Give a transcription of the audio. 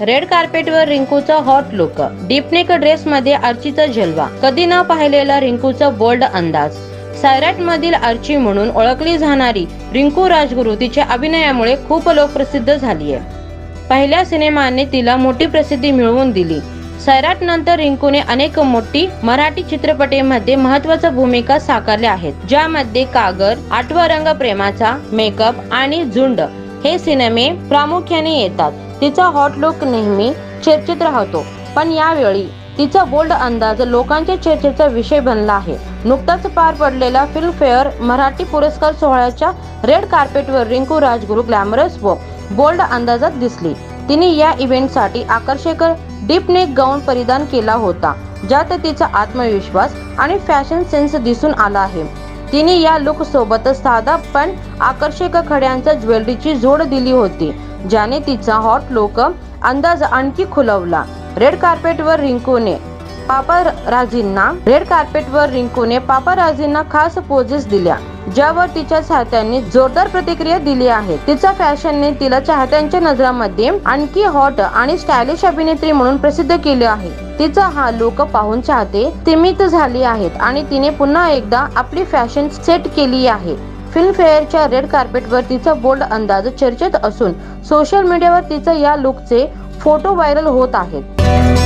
Red कार्पेटवर रिंकूचा hot look deep neck dress मध्ये अर्चीचा झेलवा कधी न पाहिलेला रिंकूचा बोल्ड अंदाज. सायरॅट मधील अर्ची म्हणून ओळखली जाणारी रिंकू राजगुरू तिच्या अभिनयामुळे खूप लोकप्रसिद्ध झाली आहे पहिल्या सिनेमाने तिला मोठी प्रसिद्धी मिळवून दिली. सैराट नंतर रिंकूने अनेक मोठी मराठी चित्रपटांमध्ये महत्त्वाच्या भूमिका साकारल्या आहेत ज्यामध्ये कागर आठवा रंग प्रेमाचा मेकअप आणि झुंड हे सिनेमे प्रामुख्याने येतात. तिचा हॉट लुक नेहमी चर्चेत राहतो. पण यावेळी तिचा बोल्ड अंदाज लोकांच्या चर्चेचा विषय बनला आहे. नुकताच पार पडलेला फिल्मफेअर मराठी पुरस्कार सोहळ्याच्या रेड कार्पेटवर रिंकू राजगुरू ग्लॅमरस व बोल्ड अंदाजात दिसली. तिने या इव्हेंटसाठी आकर्षक डीप नेक गाऊन परिधान केला होता ज्यात तिचा आत्मविश्वास आणि फॅशन सेन्स दिसून आला आहे. तिने या लुक सोबत साधा पण आकर्षक खड्यांचा ज्वेलरीची जोड दिली होती. ज्याने तिचा हॉट लोक अंदाज आणखी खुलवला. रेड कार्पेटवर रिंकूने पापाराझींना रेड कार्पेटवर रिंकूने पापाराझींना खास पोजेस दिल्या ज्यावर तिच्या चाहत्यांनी जोरदार प्रतिक्रिया दिली आहे. तिचा फॅशनने तिला चाहत्यांच्या नजरामध्ये आणखी हॉट आणि स्टायलिश अभिनेत्री म्हणून प्रसिद्ध केले आहे. तिचा हा लुक पाहून चाहते तिमित झाली आहेत आणि तिने पुन्हा एकदा आपली फॅशन सेट केली आहे. फिल्मफेअरच्या रेड कार्पेटवर तिचा बोल्ड अंदाज चर्चेत असून सोशल मीडियावर तिचा या लुकचे फोटो व्हायरल होत आहेत.